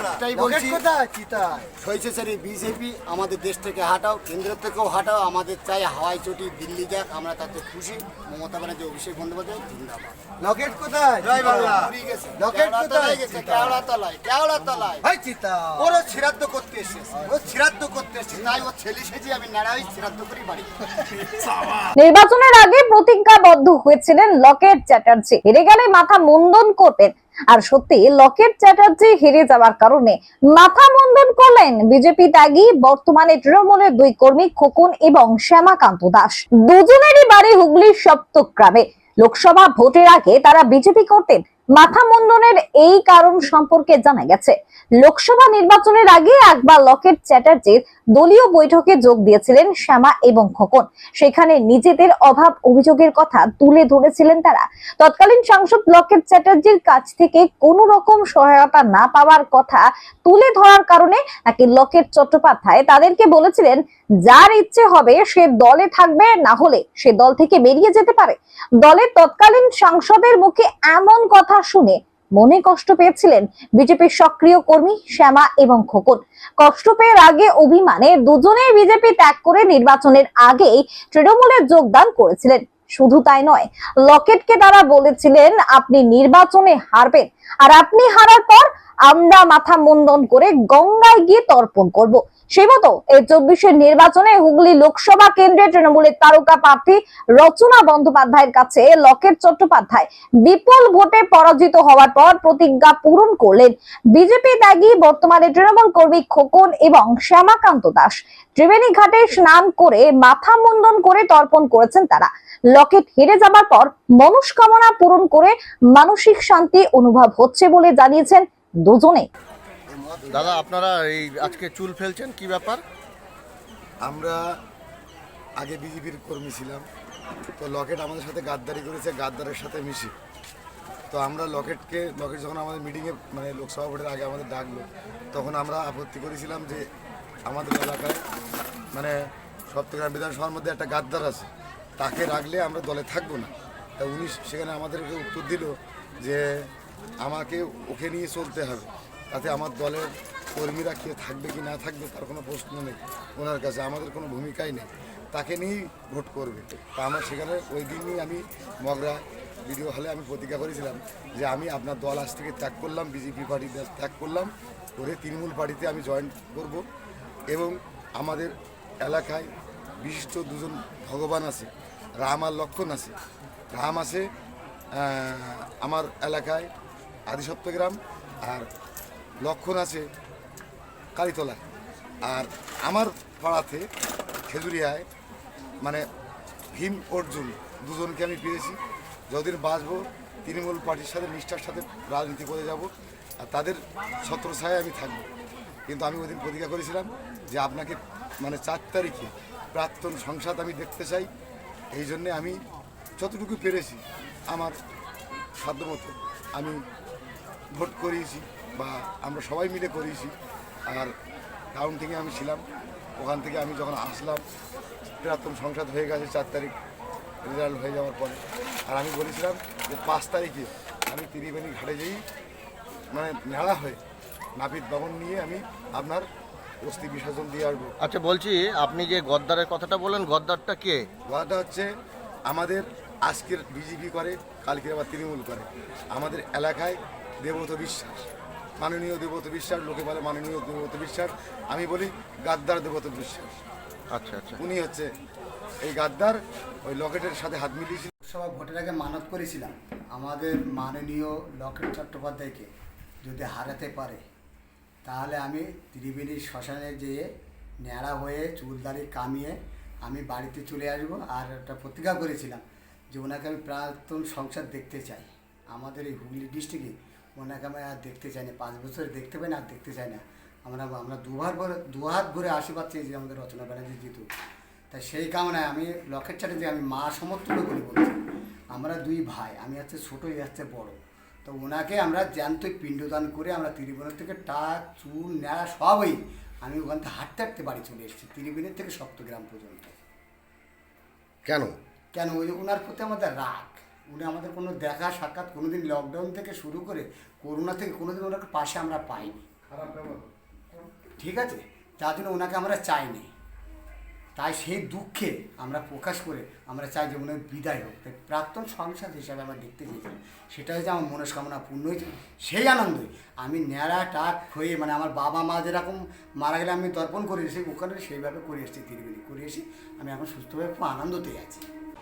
একটাই বলছি কোথায় চিতায় হয়েছে স্যার এই বিজেপি আমাদের দেশ থেকে হাঁটাও কেন্দ্র থেকেও হাঁটাও আমাদের চাই হাওয়াই চটি দিল্লি যাক আমরা তাতে খুশি। মমতা ব্যানার্জি অভিষেক বন্দ্যোপাধ্যায় জিন্দাবাদ। লকেট কোথায়? জয় বাংলা। লকেট কোথায়? কেওড়া তলায় কেওড়া তলায় ভাই চিতা ওরও শ্রাদ্ধ করতে এসেছে। ও শ্রাদ্ধ করতে এসেছে তাই ও ছেলে সেজে আমি নাড়াই শ্রাদ্ধ করি বাড়ি। নির্বাচনের আগে প্রতিজ্ঞাবদ্ধ হয়েছিলেন লকেট চ্যাটার্জি। হেরে গেলে মাথা মুন্ডন করবেন। আর সত্যি, লকেট চ্যাটার্জি হেরে যাওয়ার কারণে মাথা মন্দন করলেন বিজেপি ত্যাগী, বর্তমানে তৃণমূলের দুই কর্মী খোকন এবং শ্যামাকান্ত দাস। দুজনেরই বাড়ি হুগলির সপ্তগ্রামে লোকসভা ভোটের আগে তারা বিজেপি করতেন। মাথা মুন্ডনের এই কারণ সম্পর্কে জানা গেছে। লোকসভা নির্বাচনের আগে একবার লকেট চ্যাটার্জির দলীয় বৈঠকে যোগ দিয়েছিলেন শ্যামা এবং খোকন। সেখানে নিজেদের অভাব অভিযোগের কথা তুলে ধরেছিলেন তারা। তৎকালীন সাংসদ লকেট চ্যাটার্জির কাছ থেকে কোনো রকম সহায়তা না পাওয়ার কথা তুলে ধরার কারণে নাকি লকেট চট্টোপাধ্যায় তাদেরকে বলেছিলেন, যার ইচ্ছে হবে সে দলে থাকবে, না হলে সে দল থেকে বেরিয়ে যেতে পারে। দলের তৎকালীন সাংসদের মুখে এমন কথা শুনে মনে কষ্ট পেয়েছিলেন বিজেপির সক্রিয় কর্মী শ্যামা এবং খোকন। কষ্ট পেয়ে আগে অভিমানে দুজনেই বিজেপি ত্যাগ করে নির্বাচনের আগেই তৃণমূলের যোগদান করেছিলেন। শুধু তাই নয়, লকেটকে তারা বলেছিলেন, আপনি নির্বাচনে হারবেন। আর আপনি হারার পর আমরা মাথা মুন্ডন করে গঙ্গায় গিয়ে তর্পণ করব। সেই মতো এই চব্বিশের নির্বাচনে হুগলি লোকসভা কেন্দ্রে তৃণমূলের তারকা প্রার্থী রচনা বন্দ্যোপাধ্যায়ের কাছে লকেট চট্টোপাধ্যায় বিপুল ভোটে পরাজিত হওয়ার পর প্রতিজ্ঞা পূরণ করলেন। বিজেপি ত্যাগী বর্তমানে তৃণমূল কর্মী খোকন এবং শ্যামাকান্ত দাস। ত্রিবেণী ঘাটে স্নান করে মাথা মুন্ডন করে তর্পণ করেছেন তারা। লকেট হেরে যাবার পর মনস্কামনা পূরণ করে মানসিক শান্তি অনুভব হচ্ছে বলে জানিয়েছেন দুজনে। দাদা আপনারা এই আজকে চুল ফেলছেন কি ব্যাপার? আমরা আগে বিজেপির কর্মী ছিলাম তো লকেট আমাদের সাথে গাদ্দারি করেছে গাদ্দারের সাথে মিশে। তো আমরা লকেটকে লকেট যখন আমাদের মিটিংয়ে মানে লোকসভা ভোটের আগে আমাদের ডাকলো তখন আমরা আপত্তি করেছিলাম যে আমাদের এলাকায় মানে সপ্তগ্রাম বিধানসভার মধ্যে একটা গাদ্দার আছে তাকে রাখলে আমরা দলে থাকব না। তা উনি সেখানে আমাদেরকে উত্তর দিল যে আমাকে ওকে নিয়ে চলতে হবে। তাতে আমার দলের কর্মীরা কে থাকবে কি না থাকবে তার কোনো প্রশ্ন নেই। ওনার কাছে আমাদের কোনো ভূমিকাই নেই। তাকে নিয়েই ভোট করবে। তা আমার সেখানে ওই দিনই আমি মগরা ভিডিও হলে আমি প্রতিজ্ঞা করেছিলাম যে আমি আপনার দল আজ থেকে ত্যাগ করলাম, বিজেপি পার্টি ত্যাগ করলাম, করে তৃণমূল পার্টিতে আমি জয়েন করব। এবং আমাদের এলাকায় বিশিষ্ট দুজন ভগবান আছে, রাম আর লক্ষণ আছে। রাম আছে আমার এলাকায় আদিসপ্তগ্রাম আর লক্ষণ আছে কালীতলায় আর আমার পাড়াতে খেজুরিয়ায় মানে ভীম, অর্জুন দুজনকে আমি পেয়েছি। যতদিন বাঁচবো, তৃণমূল পার্টির সাথে নিষ্ঠার সাথে রাজনীতি করে যাব আর তাদের ছত্রছায়ায় আমি থাকব। কিন্তু আমি ওই দিন প্রতিজ্ঞা করেছিলাম যে আপনাকে মানে চার তারিখে প্রাক্তন সংসদ আমি দেখতে চাই। এই জন্যে আমি যতটুকু পেরেছি আমার সাধ্যমতো আমি ভোট করিয়েছি বা আমরা সবাই মিলে করিয়েছি। আর টাউন থেকে আমি ছিলাম। ওখান থেকে আমি যখন আসলাম প্রাক্তন সংসদ হয়ে গেছে চার তারিখ রেজাল্ট হয়ে যাওয়ার পরে। আর আমি বলেছিলাম যে পাঁচ তারিখে আমি ত্রিবেণী ঘাটে যেই মানে নেড়া হয়ে নাপিত ভবন নিয়ে আমি আপনার অস্থি বিসর্জন দিয়ে আসব। আচ্ছা বলছি আপনি যে গদ্দারের কথাটা বলেন গদ্দারটা কে? কথাটা হচ্ছে আমাদের আজকের বিজেপি করে কালকে আবার তৃণমূল করে। আমাদের এলাকায় দেবত বিশ্বাস। মাননীয় দেবত বিশ্বাস লোকে বলে মাননীয় দেবত বিশ্বাস। আমি বলি গাদ্দার দেবত বিশ্বাস। আচ্ছা আচ্ছা। উনি হচ্ছে এই গাদ্দার ওই লকেটের সাথে হাত মিলিয়েছিল। লোকসভা ভোটের আগে মানত করেছিলাম। আমাদের মাননীয় লকেট চট্টোপাধ্যায়কে যদি হারাতে পারে তাহলে আমি ত্রিবেণী শ্মশানে যেয়ে ন্যাড়া হয়ে চুলদারি কামিয়ে আমি বাড়িতে চলে আসব আর একটা প্রতিজ্ঞা করেছিলাম যে ওনাকে আমি প্রাক্তন সংসার দেখতে চাই। আমাদের এই হুগলি ডিস্ট্রিক্টে ওনাকে আমি আর দেখতে চাই না। পাঁচ বছর দেখতে পাই না আর দেখতে চাই না। আমরা আমরা দুবার করে দুহাত ভরে আশীর্বাদ চেয়েছি আমাদের রচনা ব্যানার্জি জিতু। তাই সেই কামনায় আমি লকেট যে আমি মা সমতুল্য করে বলছি। আমরা দুই ভাই আমি হচ্ছে ছোটো এই হচ্ছে বড়। তো ওনাকে আমরা জ্যান্তই পিণ্ডদান করে আমরা ত্রিভুবনের থেকে টা চুল ন্যাড়া সবই আমি ওখান থেকে হাঁটতে হাঁটতে বাড়ি চলে এসেছি ত্রিভুবনের থেকে সপ্তগ্রাম পর্যন্ত। কেন? কেন? ওই ওনার প্রতি আমাদের রাগ। উনি আমাদের কোনো দেখা সাক্ষাৎ কোনোদিন লকডাউন থেকে শুরু করে করোনা থেকে কোনোদিন ওনাকে পাশে আমরা পাইনি। ঠিক আছে? তার জন্য ওনাকে আমরা চাইনি। তাই সেই দুঃখে আমরা প্রকাশ করে আমরা চাই যে ওনার বিদায় হোক। তাই প্রাক্তন সংসদ হিসাবে আমরা দেখতে চেয়েছিলাম সেটা হচ্ছে আমার মনস্কামনা পূর্ণ হয়েছে। সেই আনন্দই আমি ন্যাড়া টাক হয়ে মানে আমার বাবা মা যেরকম মারা গেলে আমি তর্পণ করে এসে ওখানে সেইভাবে করে এসেছি তিরিবিলি করে এসে আমি এখন সুস্থভাবে খুব আনন্দতেই আছি।